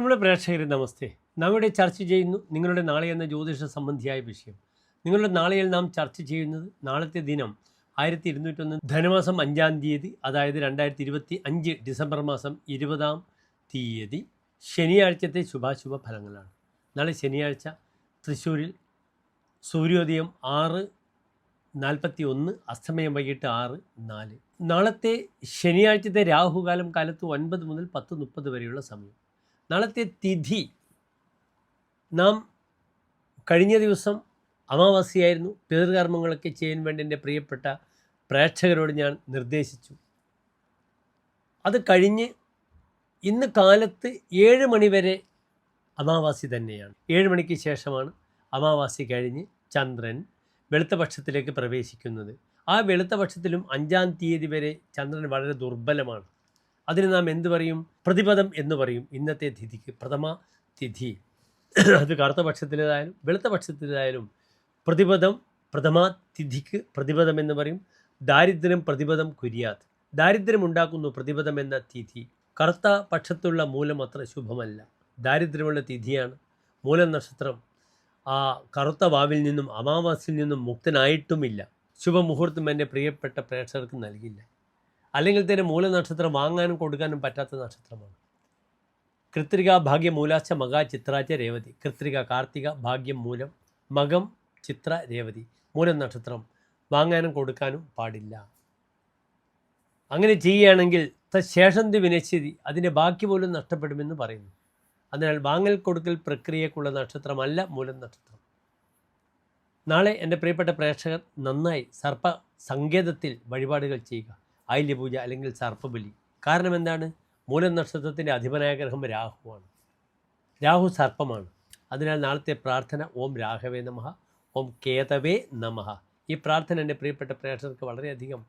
പ്രിയമുള്ള പ്രേക്ഷകരെ നമസ്തേ. നാം ഇവിടെ ചർച്ച ചെയ്യുന്നു നിങ്ങളുടെ നാളെ എന്ന ജ്യോതിഷ സംബന്ധിയായ വിഷയം. നിങ്ങളുടെ നാളെയിൽ നാം ചർച്ച ചെയ്യുന്നത് നാളത്തെ ദിനം ആയിരത്തി ഇരുന്നൂറ്റൊന്ന് ധനമാസം അഞ്ചാം തീയതി അതായത് രണ്ടായിരത്തി ഇരുപത്തി അഞ്ച് ഡിസംബർ മാസം ഇരുപതാം തീയതി ശനിയാഴ്ചത്തെ ശുഭാശുഭ ഫലങ്ങളാണ്. നാളെ ശനിയാഴ്ച തൃശ്ശൂരിൽ സൂര്യോദയം ആറ് നാൽപ്പത്തി ഒന്ന് അസ്തമയം വൈകിട്ട് ആറ് നാല്. നാളത്തെ ശനിയാഴ്ചത്തെ രാഹുകാലം കാലത്ത് ഒൻപത് മുതൽ പത്ത് മുപ്പത് വരെയുള്ള സമയം. നാളത്തെ തിഥി നാം കഴിഞ്ഞ ദിവസം അമാവാസിയായിരുന്നു. പിതൃകർമ്മങ്ങളൊക്കെ ചെയ്യാൻ വേണ്ടി എന്റെ പ്രിയപ്പെട്ട പ്രേക്ഷകരോട് ഞാൻ നിർദ്ദേശിച്ചു. അത് കഴിഞ്ഞ് ഇന്ന് കാലത്ത് ഏഴ് മണി വരെ അമാവാസി തന്നെയാണ്. ഏഴ് മണിക്ക് ശേഷമാണ് അമാവാസി കഴിഞ്ഞ് ചന്ദ്രൻ വെളുത്ത പക്ഷത്തിലേക്ക് പ്രവേശിക്കുന്നത്. ആ വെളുത്ത പക്ഷത്തിലും അഞ്ചാം തീയതി വരെ ചന്ദ്രൻ വളരെ ദുർബലമാണ്. അതിന് നാം എന്ത് പറയും? പ്രതിപദം എന്ന് പറയും. ഇന്നത്തെ തിഥിക്ക് പ്രഥമ തിഥി. അത് കറുത്ത പക്ഷത്തിലേതായാലും വെളുത്ത പക്ഷത്തിലേതായാലും പ്രതിപദം പ്രഥമ തിഥിക്ക് പ്രതിപദം എന്ന് പറയും. ദാരിദ്ര്യം പ്രതിപദം കുര്യാത് ദാരിദ്ര്യം ഉണ്ടാക്കുന്നു പ്രതിപദം എന്ന തിഥി. കറുത്ത പക്ഷത്തുള്ള മൂലം അത്ര ശുഭമല്ല. ദാരിദ്ര്യമുള്ള തിഥിയാണ്. മൂലം നക്ഷത്രം. ആ കറുത്ത വാവിൽ നിന്നും അമാവാസിൽ നിന്നും മുക്തനായിട്ടുമില്ല. ശുഭമുഹൂർത്തം എന്റെ പ്രിയപ്പെട്ട പ്രേക്ഷകർക്ക് നൽകില്ല. അല്ലെങ്കിൽ തന്നെ മൂലനക്ഷത്രം വാങ്ങാനും കൊടുക്കാനും പറ്റാത്ത നക്ഷത്രമാണ്. കൃത്രിക ഭാഗ്യം മൂലാച്ച മക ചിത്രാച്ച രേവതി. കൃത്രിക കാർത്തിക ഭാഗ്യം മൂലം മകം ചിത്ര രേവതി. മൂലം നക്ഷത്രം വാങ്ങാനും കൊടുക്കാനും പാടില്ല. അങ്ങനെ ചെയ്യുകയാണെങ്കിൽ തശേഷന്തി വിനശ്യതി അതിന്റെ ബാക്കി പോലും നഷ്ടപ്പെടുമെന്ന് പറയുന്നു. അതിനാൽ വാങ്ങൽ കൊടുക്കൽ പ്രക്രിയക്കുള്ള നക്ഷത്രമല്ല മൂലം നക്ഷത്രം. നാളെ എന്റെ പ്രിയപ്പെട്ട പ്രേക്ഷകർ നന്നായി സർപ്പ സങ്കേതത്തിൽ വഴിപാടുകൾ ചെയ്യുക. ആയില്യപൂജ അല്ലെങ്കിൽ സർപ്പബലി കാരണം എന്താണ്? മൂലം നക്ഷത്രത്തിന്റെ അധിപനായ ഗ്രഹം രാഹുവാണ്. രാഹു സർപ്പമാണ്. അതിനാൽ നാളത്തെ പ്രാർത്ഥന ഓം രാഘവേ നമഃ ഓം കേതവേ നമഃ. ഈ പ്രാർത്ഥന എന്റെ പ്രിയപ്പെട്ട പ്രേക്ഷകർക്ക് വളരെയധികം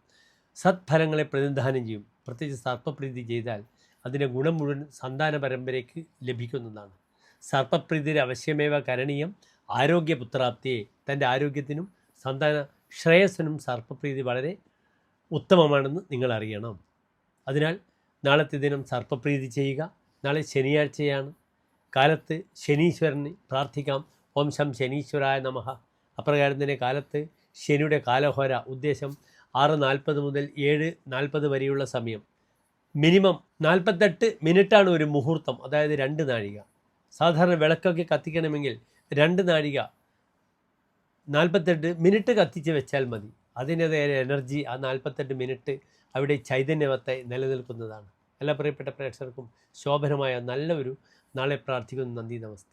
സത്ഫലങ്ങളെ പ്രതിനിധാനം ചെയ്യും. പ്രത്യേകിച്ച് സർപ്പപ്രീതി ചെയ്താൽ അതിന്റെ ഗുണം മുഴുവൻ സന്താന പരമ്പരയ്ക്ക് ലഭിക്കുന്നതാണ്. സർപ്പപ്രീതിയുടെ അവശ്യമേവ കരണീയം ആരോഗ്യപുത്രാപ്തിയെ തന്റെ ആരോഗ്യത്തിനും സന്താന ശ്രേയസ്സിനും സർപ്പപ്രീതി വളരെ ഉത്തമമാണെന്ന് നിങ്ങൾ അറിയണം അതിനാൽ നാളത്തെ ദിനം സർപ്പപ്രീതി ചെയ്യുക. നാളെ ശനിയാഴ്ചയാണ്. കാലത്ത് ശനീശ്വരന് പ്രാർത്ഥിക്കാം. ഓം ശം ശനീശ്വരായ നമഃ. അപ്രകാരം തന്നെ കാലത്ത് ശനിയുടെ കാലഹോര ഉദ്ദേശം ആറ് നാൽപ്പത് മുതൽ ഏഴ് നാൽപ്പത് വരെയുള്ള സമയം. മിനിമം നാൽപ്പത്തെട്ട് മിനിറ്റാണ് ഒരു മുഹൂർത്തം അതായത് രണ്ട് നാഴിക. സാധാരണ വിളക്കൊക്കെ കത്തിക്കണമെങ്കിൽ രണ്ട് നാഴിക നാൽപ്പത്തെട്ട് മിനിറ്റ് കത്തിച്ച് വെച്ചാൽ മതി. അതിന്റെതായ എനർജി ആ നാൽപ്പത്തെട്ട് മിനിറ്റ് അവിടെ ചൈതന്യമത്തെ നിലനിൽക്കുന്നതാണ്. എല്ലാ പ്രിയപ്പെട്ട പ്രേക്ഷകർക്കും ശോഭനമായ നല്ലൊരു നാളെ പ്രാർത്ഥിക്കുന്നു. നന്ദി നമസ്തേ.